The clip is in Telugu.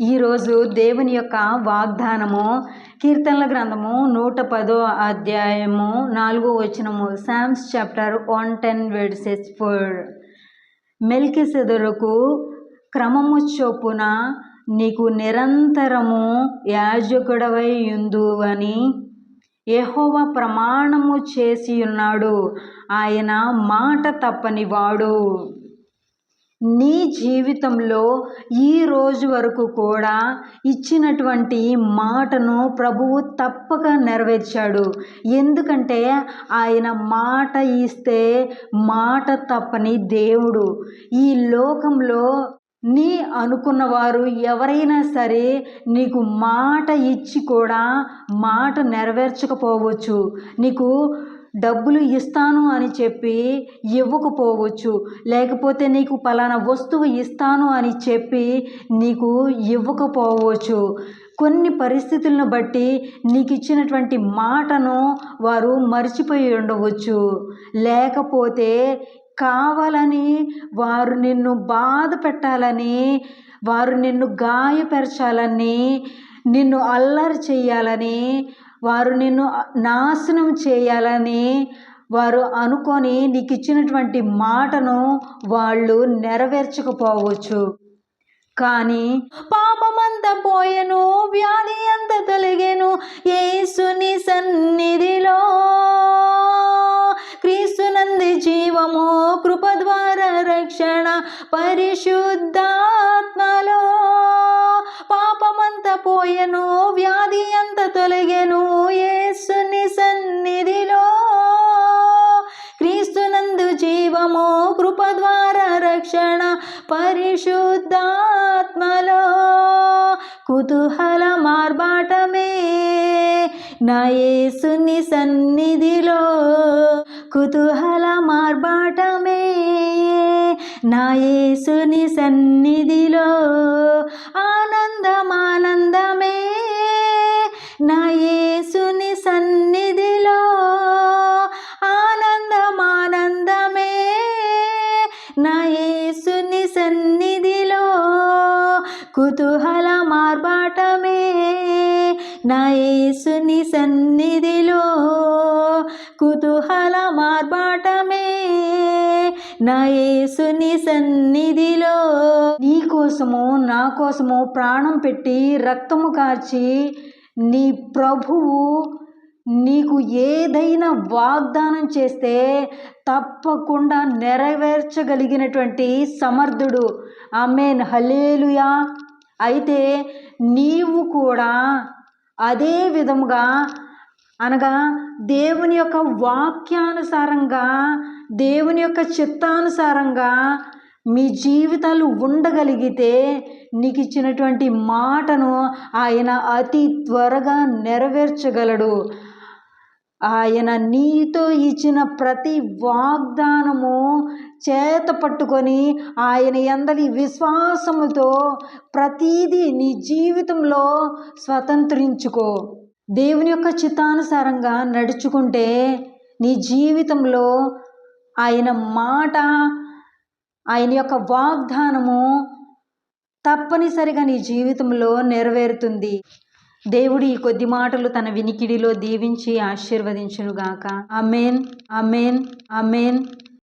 ఈరోజు దేవుని యొక్క వాగ్దానము కీర్తనల గ్రంథము నూట పదో అధ్యాయము నాలుగో వచనము Psalms chapter one ten verses four. మెల్కి సెదరుకు క్రమము చొప్పున నీకు నిరంతరము యాజకుడవై యుందు అని ప్రమాణము చేసి ఉన్నాడు. ఆయన మాట తప్పని వాడు నీ జీవితంలో ఈ రోజు వరకు కూడా ఇచ్చినటువంటి మాటను ప్రభువు తప్పక నెరవేర్చాడు. ఎందుకంటే ఆయన మాట ఇస్తే మాట తప్పని దేవుడు. ఈ లోకంలో నీ అనుకున్న వారు ఎవరైనా సరే నీకు మాట ఇచ్చి కూడా మాట నెరవేర్చకపోవచ్చు. నీకు డబ్బులు ఇస్తాను అని చెప్పి ఇవ్వకపోవచ్చు. లేకపోతే నీకు పలానా వస్తువు ఇస్తాను అని చెప్పి నీకు ఇవ్వకపోవచ్చు. కొన్ని పరిస్థితులను బట్టి నీకు ఇచ్చినటువంటి మాటను వారు మర్చిపోయి ఉండవచ్చు. లేకపోతే కావాలని వారు నిన్ను బాధ పెట్టాలని వారు నిన్ను గాయపరచాలని నిన్ను అల్లరి చేయాలని వారు నిన్ను నాశనం చేయాలని వారు అనుకొని నీకు ఇచ్చినటువంటి మాటను వాళ్ళు నెరవేర్చకపోవచ్చు. కానీ పాపమంత పోయెను వ్యాధి అంత తొలగెను ఏసుని సన్నిధిలో. క్రీస్తునంది జీవము కృప ద్వారా రక్షణ పరిశుద్ధాత్మలో. పాపమంత పోయెను పరిశుద్ధాత్మలో కుతూహల మార్బాటమే. నాయసుని సన్నిధిలో కుతూహల మార్బాటమే. నాయసుని సన్నిధిలో ఆనందమానంద నా యేసుని సన్నిధిలో కుతూహల మార్బాటమే. నా యేసుని సన్నిధిలో నీ కోసము నా కోసము ప్రాణం పెట్టి రక్తము కార్చి నీ ప్రభువు నీకు ఏదైనా వాగ్దానం చేస్తే తప్పకుండా నెరవేర్చగలిగినటువంటి సమర్థుడు. ఆమెన్. హలేలుయా అయితే నీవు కూడా అదే విధముగా అనగా దేవుని యొక్క వాక్యానుసారంగా దేవుని యొక్క చిత్తానుసారంగా మీ జీవితాలు ఉండగలిగితే నీకు ఇచ్చినటువంటి మాటను ఆయన అతి త్వరగా నెరవేర్చగలడు. ఆయన నీతో ఇచ్చిన ప్రతి వాగ్దానము చేత పట్టుకొని ఆయన ఎందలి విశ్వాసముతో ప్రతీదీ నీ జీవితంలో స్వతంత్రించుకో. దేవుని యొక్క చిత్తానుసారంగా నడుచుకుంటే నీ జీవితంలో ఆయన మాట ఆయన యొక్క వాగ్దానము తప్పనిసరిగా నీ జీవితంలో నెరవేరుతుంది. దేవుడు ఈ కొద్ది మాటలు తన వినికిడిలో దీవించి ఆశీర్వదించునుగాక. అమేన్ అమేన్ అమేన్